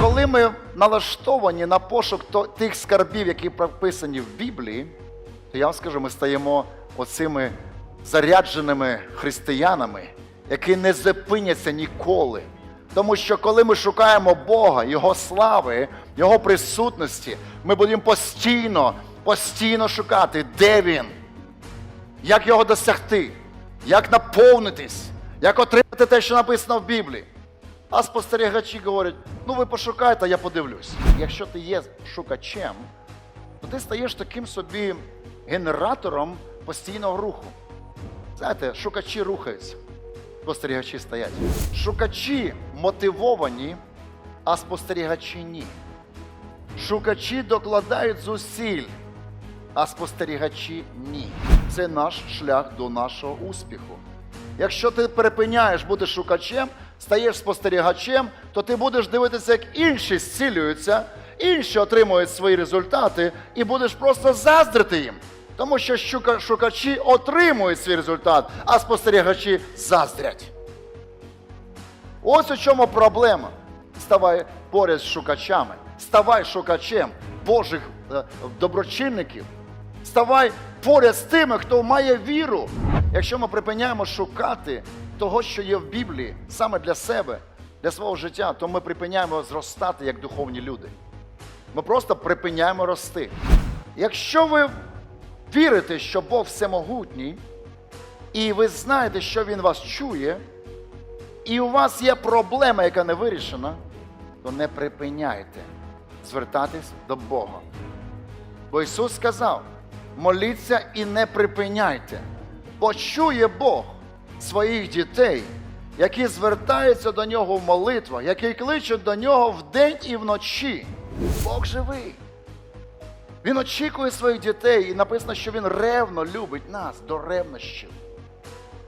коли ми налаштовані на пошук тих скарбів, які прописані в Біблії, то я вам скажу, ми стаємо оцими зарядженими християнами, які не зупиняться ніколи. Тому що коли ми шукаємо Бога, Його слави, Його присутності, ми будемо постійно, постійно шукати, де Він, як його досягти, як наповнитись, як отримати те, що написано в Біблії. А спостерігачі говорять: ну ви пошукайте, я подивлюсь. Якщо ти є шукачем, то ти стаєш таким собі генератором постійного руху. Знаєте, шукачі рухаються, спостерігачі стоять. Шукачі мотивовані, а спостерігачі ні. Шукачі докладають зусиль, а спостерігачі ні. Це наш шлях до нашого успіху. Якщо ти перепиняєш бути шукачем, стаєш спостерігачем, то ти будеш дивитися, як інші зцілюються, інші отримують свої результати, і будеш просто заздрити їм. Тому що шукачі отримують свій результат, а спостерігачі заздрять. Ось у чому проблема. Ставай поряд з шукачами, ставай шукачем Божих е, доброчинників, ставай поряд з тими, хто має віру. Якщо ми припиняємо шукати того, що є в Біблії, саме для себе, для свого життя, то ми припиняємо зростати як духовні люди. Ми просто припиняємо рости. Якщо ви вірите, що Бог всемогутній, і ви знаєте, що Він вас чує, і у вас є проблема, яка не вирішена, то не припиняйте звертатись до Бога. Бо Ісус сказав: моліться і не припиняйте, бо чує Бог своїх дітей, які звертаються до нього в молитвах, які кличуть до нього вдень і вночі. Бог живий. Він очікує своїх дітей, і написано, що він ревно любить нас до ревнощів.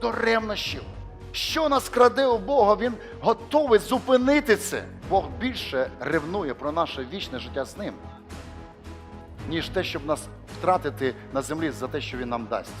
До ревнощів. Що нас краде у Бога, він готовий зупинити це. Бог більше ревнує про наше вічне життя з ним, ніж те, щоб нас втратити на землі за те, що він нам дасть.